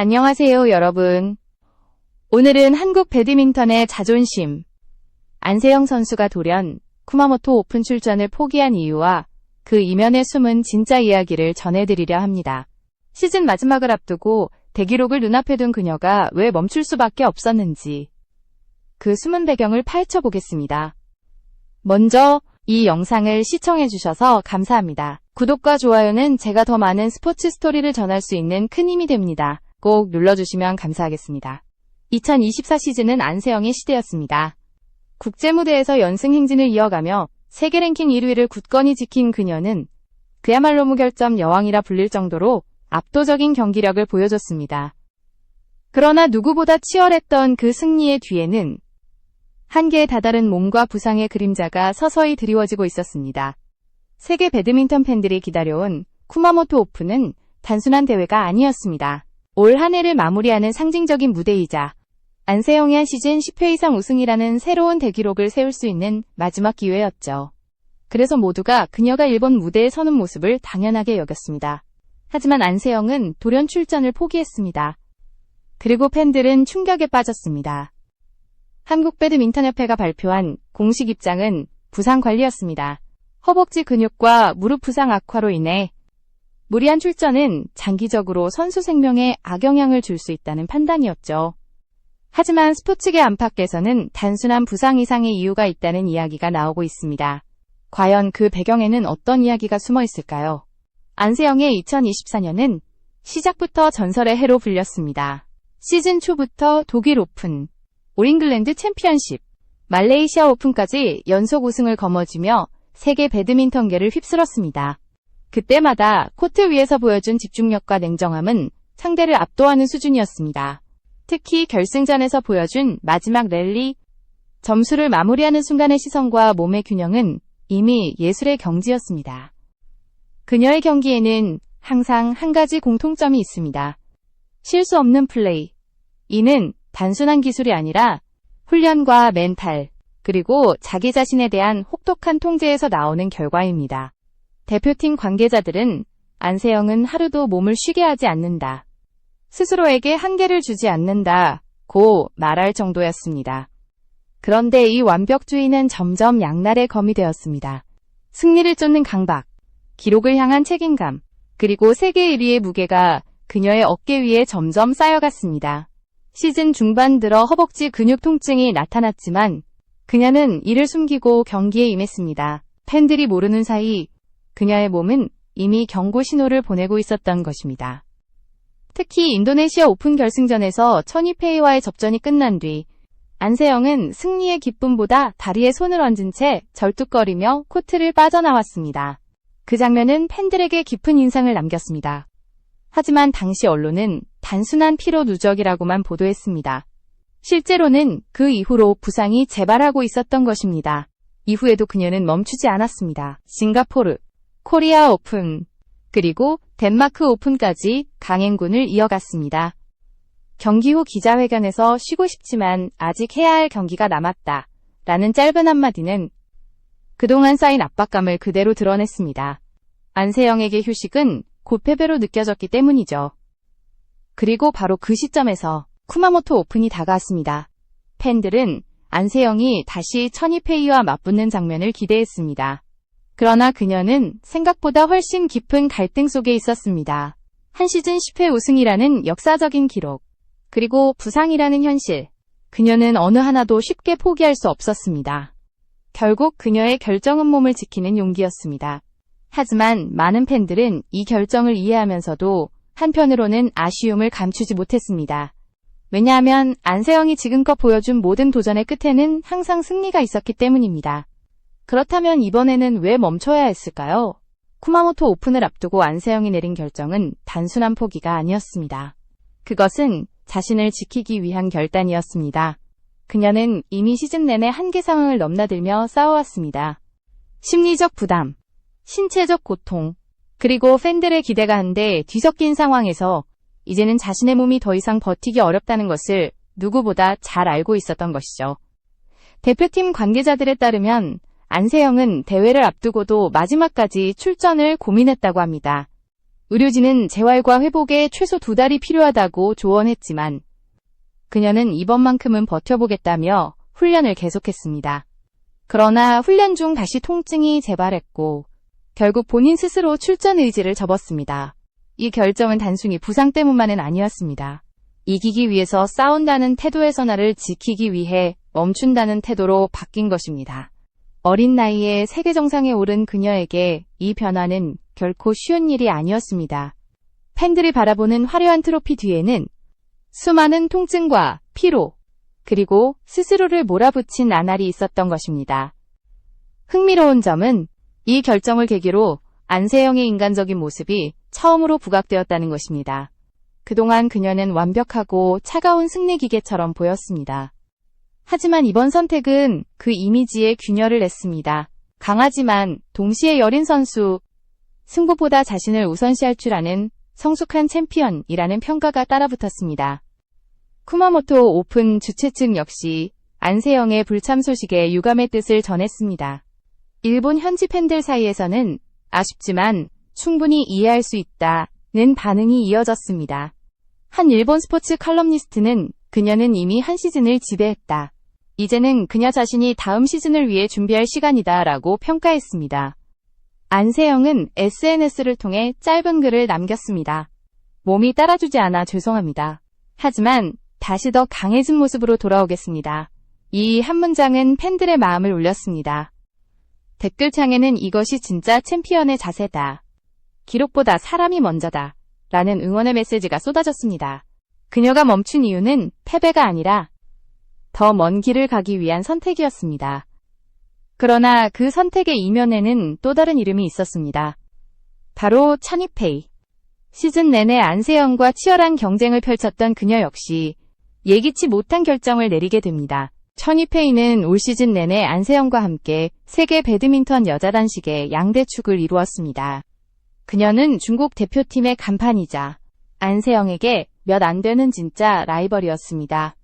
안녕하세요, 여러분. 오늘은 한국 배드민턴의 자존심. 안세영 선수가 돌연 쿠마모토 오픈 출전을 포기한 이유와 그 이면에 숨은 진짜 이야기를 전해드리려 합니다. 시즌 마지막을 앞두고 대기록을 눈앞에 둔 그녀가 왜 멈출 수밖에 없었는지 그 숨은 배경을 파헤쳐 보겠습니다. 먼저 이 영상을 시청해 주셔서 감사합니다. 구독과 좋아요는 제가 더 많은 스포츠 스토리를 전할 수 있는 큰 힘이 됩니다. 꼭 눌러주시면 감사하겠습니다. 2024 시즌은 안세영의 시대였습니다. 국제무대에서 연승 행진을 이어가며 세계 랭킹 1위를 굳건히 지킨 그녀는 그야말로 무결점 여왕이라 불릴 정도로 압도적인 경기력을 보여줬습니다. 그러나 누구보다 치열했던 그 승리의 뒤에는 한계에 다다른 몸과 부상의 그림자가 서서히 드리워지고 있었습니다. 세계 배드민턴 팬들이 기다려온 쿠마모토 오픈은 단순한 대회가 아니었습니다. 올 한 해를 마무리하는 상징적인 무대이자 안세영이 한 시즌 10회 이상 우승이라는 새로운 대기록을 세울 수 있는 마지막 기회였죠. 그래서 모두가 그녀가 일본 무대에 서는 모습을 당연하게 여겼습니다. 하지만 안세영은 돌연 출전을 포기했습니다. 그리고 팬들은 충격에 빠졌습니다. 한국배드민턴협회가 발표한 공식 입장은 부상 관리였습니다. 허벅지 근육과 무릎 부상 악화로 인해 무리한 출전은 장기적으로 선수 생명에 악영향을 줄 수 있다는 판단이었죠. 하지만 스포츠계 안팎에서는 단순한 부상 이상의 이유가 있다는 이야기가 나오고 있습니다. 과연 그 배경에는 어떤 이야기가 숨어 있을까요? 안세영의 2024년은 시작부터 전설의 해로 불렸습니다. 시즌 초부터 독일 오픈, 올잉글랜드 챔피언십, 말레이시아 오픈까지 연속 우승을 거머쥐며 세계 배드민턴계를 휩쓸었습니다. 그때마다 코트 위에서 보여준 집중력과 냉정함은 상대를 압도하는 수준이었습니다. 특히 결승전에서 보여준 마지막 랠리, 점수를 마무리하는 순간의 시선과 몸의 균형은 이미 예술의 경지였습니다. 그녀의 경기에는 항상 한 가지 공통점이 있습니다. 실수 없는 플레이. 이는 단순한 기술이 아니라 훈련과 멘탈, 그리고 자기 자신에 대한 혹독한 통제에서 나오는 결과입니다. 대표팀 관계자들은 안세영은 하루도 몸을 쉬게 하지 않는다. 스스로에게 한계를 주지 않는다. 고 말할 정도였습니다. 그런데 이 완벽주의는 점점 양날의 검이 되었습니다. 승리를 쫓는 강박, 기록을 향한 책임감, 그리고 세계 1위의 무게가 그녀의 어깨 위에 점점 쌓여갔습니다. 시즌 중반 들어 허벅지 근육 통증이 나타났지만 그녀는 이를 숨기고 경기에 임했습니다. 팬들이 모르는 사이 그녀의 몸은 이미 경고 신호를 보내고 있었던 것입니다. 특히 인도네시아 오픈 결승전에서 천이페이와의 접전이 끝난 뒤 안세영은 승리의 기쁨보다 다리에 손을 얹은 채 절뚝거리며 코트를 빠져나왔습니다. 그 장면은 팬들에게 깊은 인상을 남겼습니다. 하지만 당시 언론은 단순한 피로 누적이라고만 보도했습니다. 실제로는 그 이후로 부상이 재발하고 있었던 것입니다. 이후에도 그녀는 멈추지 않았습니다. 싱가포르, 코리아 오픈, 그리고 덴마크 오픈까지 강행군을 이어갔습니다. 경기 후 기자회견에서 쉬고 싶지만 아직 해야 할 경기가 남았다. 라는 짧은 한마디는 그동안 쌓인 압박감을 그대로 드러냈습니다. 안세영에게 휴식은 곧 패배로 느껴졌기 때문이죠. 그리고 바로 그 시점에서 쿠마모토 오픈이 다가왔습니다. 팬들은 안세영이 다시 천이페이와 맞붙는 장면을 기대했습니다. 그러나 그녀는 생각보다 훨씬 깊은 갈등 속에 있었습니다. 한 시즌 10회 우승이라는 역사적인 기록, 그리고 부상이라는 현실. 그녀는 어느 하나도 쉽게 포기할 수 없었습니다. 결국 그녀의 결정은 몸을 지키는 용기였습니다. 하지만 많은 팬들은 이 결정을 이해하면서도 한편으로는 아쉬움을 감추지 못했습니다. 왜냐하면 안세영이 지금껏 보여준 모든 도전의 끝에는 항상 승리가 있었기 때문입니다. 그렇다면 이번에는 왜 멈춰야 했을까요? 쿠마모토 오픈을 앞두고 안세영이 내린 결정은 단순한 포기가 아니었습니다. 그것은 자신을 지키기 위한 결단이었습니다. 그녀는 이미 시즌 내내 한계 상황을 넘나들며 싸워왔습니다. 심리적 부담, 신체적 고통, 그리고 팬들의 기대가 한데 뒤섞인 상황에서 이제는 자신의 몸이 더 이상 버티기 어렵다는 것을 누구보다 잘 알고 있었던 것이죠. 대표팀 관계자들에 따르면 안세영은 대회를 앞두고도 마지막까지 출전을 고민했다고 합니다. 의료진은 재활과 회복에 최소 두 달이 필요하다고 조언했지만 그녀는 이번만큼은 버텨보겠다며 훈련을 계속했습니다. 그러나 훈련 중 다시 통증이 재발했고 결국 본인 스스로 출전 의지를 접었습니다. 이 결정은 단순히 부상 때문만은 아니었습니다. 이기기 위해서 싸운다는 태도에서 나를 지키기 위해 멈춘다는 태도로 바뀐 것입니다. 어린 나이에 세계 정상에 오른 그녀에게 이 변화는 결코 쉬운 일이 아니었습니다. 팬들이 바라보는 화려한 트로피 뒤에는 수많은 통증과 피로, 그리고 스스로를 몰아붙인 나날이 있었던 것입니다. 흥미로운 점은 이 결정을 계기로 안세영의 인간적인 모습이 처음으로 부각되었다는 것입니다. 그동안 그녀는 완벽하고 차가운 승리 기계처럼 보였습니다. 하지만 이번 선택은 그 이미지에 균열을 냈습니다. 강하지만 동시에 여린 선수, 승부보다 자신을 우선시할 줄 아는 성숙한 챔피언이라는 평가가 따라붙었습니다. 쿠마모토 오픈 주최 측 역시 안세영의 불참 소식에 유감의 뜻을 전했습니다. 일본 현지 팬들 사이에서는 아쉽지만 충분히 이해할 수 있다는 반응이 이어졌습니다. 한 일본 스포츠 칼럼니스트는 그녀는 이미 한 시즌을 지배했다. 이제는 그녀 자신이 다음 시즌을 위해 준비할 시간이다 라고 평가했습니다. 안세영은 SNS를 통해 짧은 글을 남겼습니다. 몸이 따라주지 않아 죄송합니다. 하지만 다시 더 강해진 모습으로 돌아오겠습니다. 이 한 문장은 팬들의 마음을 울렸습니다. 댓글창에는 이것이 진짜 챔피언의 자세다. 기록보다 사람이 먼저다. 라는 응원의 메시지가 쏟아졌습니다. 그녀가 멈춘 이유는 패배가 아니라 더 먼 길을 가기 위한 선택이었습니다. 그러나 그 선택의 이면에는 또 다른 이름이 있었습니다. 바로 찬이페이. 시즌 내내 안세영과 치열한 경쟁을 펼쳤던 그녀 역시 예기치 못한 결정을 내리게 됩니다. 천이페이는 올 시즌 내내 안세영과 함께 세계 배드민턴 여자 단식의 양대 축을 이루었습니다. 그녀는 중국 대표팀의 간판이자 안세영에게 몇 안 되는 진짜 라이벌이었습니다.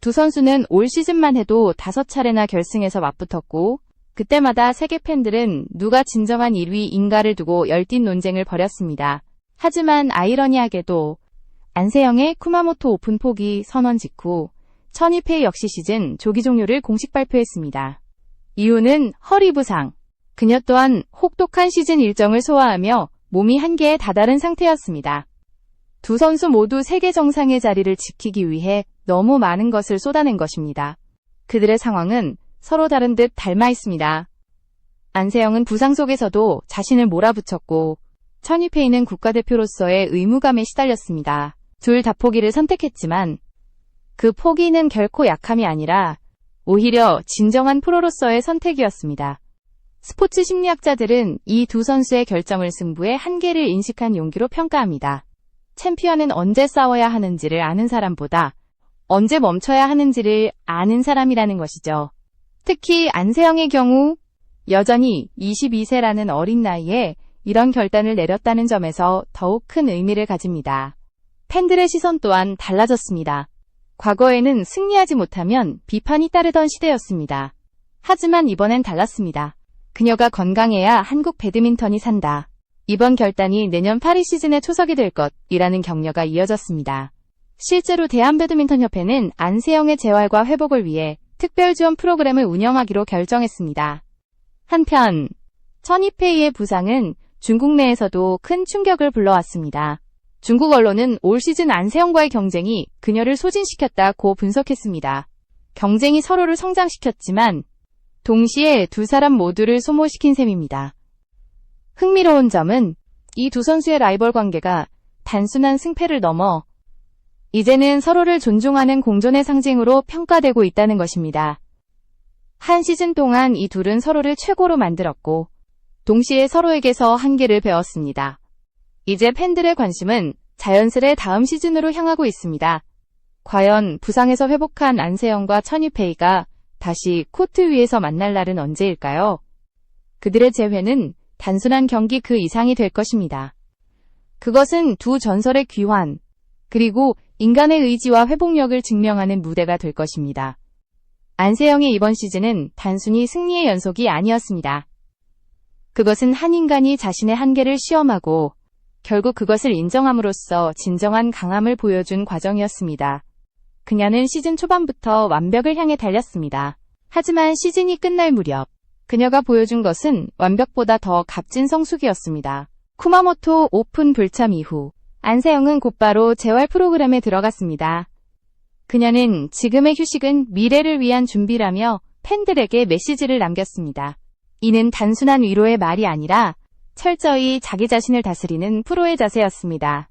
두 선수는 올 시즌만 해도 다섯 차례나 결승에서 맞붙었고 그때마다 세계 팬들은 누가 진정한 1위인가를 두고 열띤 논쟁을 벌였습니다. 하지만 아이러니하게도 안세영의 쿠마모토 오픈 포기 선언 직후 천이페이 역시 시즌 조기 종료를 공식 발표했습니다. 이유는 허리 부상. 그녀 또한 혹독한 시즌 일정을 소화하며 몸이 한계에 다다른 상태였습니다. 두 선수 모두 세계 정상의 자리를 지키기 위해 너무 많은 것을 쏟아낸 것입니다. 그들의 상황은 서로 다른 듯 닮아 있습니다. 안세영은 부상 속에서도 자신을 몰아붙였고 천이페이는 국가대표로서의 의무감에 시달렸습니다. 둘 다 포기를 선택했지만 그 포기는 결코 약함이 아니라 오히려 진정한 프로로서의 선택이었습니다. 스포츠 심리학자들은 이 두 선수의 결정을 승부의 한계를 인식한 용기로 평가합니다. 챔피언은 언제 싸워야 하는지를 아는 사람보다 언제 멈춰야 하는지를 아는 사람이라는 것이죠. 특히 안세영의 경우 여전히 22세라는 어린 나이에 이런 결단을 내렸다는 점에서 더욱 큰 의미를 가집니다. 팬들의 시선 또한 달라졌습니다. 과거에는 승리하지 못하면 비판이 따르던 시대였습니다. 하지만 이번엔 달랐습니다. 그녀가 건강해야 한국 배드민턴이 산다. 이번 결단이 내년 파리 시즌의 초석이 될 것이라는 격려가 이어졌습니다. 실제로 대한배드민턴협회는 안세영의 재활과 회복을 위해 특별 지원 프로그램을 운영하기로 결정했습니다. 한편 천이페이의 부상은 중국 내에서도 큰 충격을 불러왔습니다. 중국 언론은 올 시즌 안세영과의 경쟁이 그녀를 소진시켰다고 분석했습니다. 경쟁이 서로를 성장시켰지만 동시에 두 사람 모두를 소모시킨 셈입니다. 흥미로운 점은 이 두 선수의 라이벌 관계가 단순한 승패를 넘어 이제는 서로를 존중하는 공존의 상징으로 평가되고 있다는 것입니다. 한 시즌 동안 이 둘은 서로를 최고로 만들었고 동시에 서로에게서 한계를 배웠습니다. 이제 팬들의 관심은 자연스레 다음 시즌으로 향하고 있습니다. 과연 부상에서 회복한 안세영과 천이페이가 다시 코트 위에서 만날 날은 언제일까요? 그들의 재회는 단순한 경기 그 이상이 될 것입니다. 그것은 두 전설의 귀환, 그리고 인간의 의지와 회복력을 증명하는 무대가 될 것입니다. 안세영의 이번 시즌은 단순히 승리의 연속이 아니었습니다. 그것은 한 인간이 자신의 한계를 시험하고 결국 그것을 인정함으로써 진정한 강함을 보여준 과정이었습니다. 그녀는 시즌 초반부터 완벽을 향해 달렸습니다. 하지만 시즌이 끝날 무렵 그녀가 보여준 것은 완벽보다 더 값진 성숙이었습니다. 쿠마모토 오픈 불참 이후 안세영은 곧바로 재활 프로그램에 들어갔습니다. 그녀는 지금의 휴식은 미래를 위한 준비라며 팬들에게 메시지를 남겼습니다. 이는 단순한 위로의 말이 아니라 철저히 자기 자신을 다스리는 프로의 자세였습니다.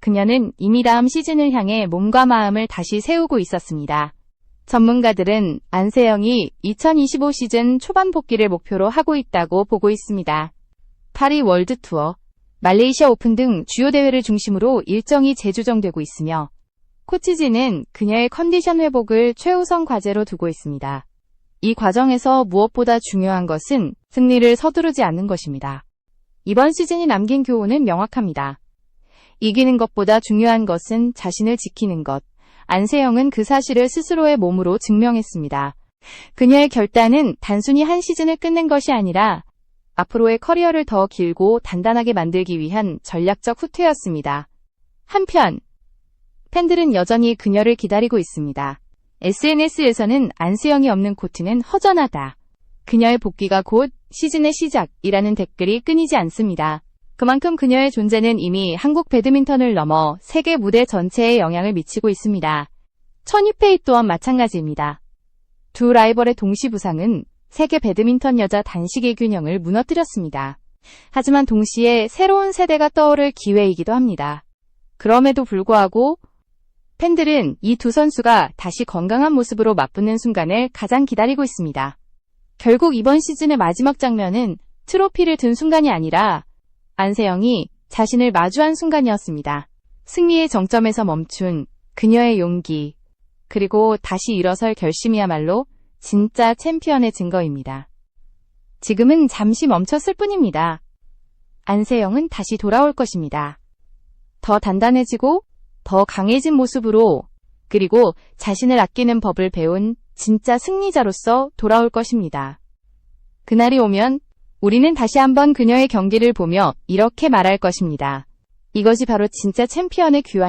그녀는 이미 다음 시즌을 향해 몸과 마음을 다시 세우고 있었습니다. 전문가들은 안세영이 2025 시즌 초반 복귀를 목표로 하고 있다고 보고 있습니다. 파리 월드 투어, 말레이시아 오픈 등 주요 대회를 중심으로 일정이 재조정되고 있으며 코치진은 그녀의 컨디션 회복을 최우선 과제로 두고 있습니다. 이 과정에서 무엇보다 중요한 것은 승리를 서두르지 않는 것입니다. 이번 시즌이 남긴 교훈은 명확합니다. 이기는 것보다 중요한 것은 자신을 지키는 것. 안세영은 그 사실을 스스로의 몸으로 증명했습니다. 그녀의 결단은 단순히 한 시즌을 끝낸 것이 아니라 앞으로의 커리어를 더 길고 단단하게 만들기 위한 전략적 후퇴였습니다. 한편 팬들은 여전히 그녀를 기다리고 있습니다. SNS에서는 안수영이 없는 코트는 허전하다. 그녀의 복귀가 곧 시즌의 시작이라는 댓글이 끊이지 않습니다. 그만큼 그녀의 존재는 이미 한국 배드민턴을 넘어 세계 무대 전체에 영향을 미치고 있습니다. 천이페이 또한 마찬가지입니다. 두 라이벌의 동시 부상은 세계 배드민턴 여자 단식의 균형을 무너뜨렸습니다. 하지만 동시에 새로운 세대가 떠오를 기회이기도 합니다. 그럼에도 불구하고 팬들은 이 두 선수가 다시 건강한 모습으로 맞붙는 순간을 가장 기다리고 있습니다. 결국 이번 시즌의 마지막 장면은 트로피를 든 순간이 아니라 안세영이 자신을 마주한 순간이었습니다. 승리의 정점에서 멈춘 그녀의 용기, 그리고 다시 일어설 결심이야말로 진짜 챔피언의 증거입니다. 지금은 잠시 멈췄을 뿐입니다. 안세영은 다시 돌아올 것입니다. 더 단단해지고 더 강해진 모습으로 그리고 자신을 아끼는 법을 배운 진짜 승리자로서 돌아올 것입니다. 그날이 오면 우리는 다시 한번 그녀의 경기를 보며 이렇게 말할 것입니다. 이것이 바로 진짜 챔피언의 귀환.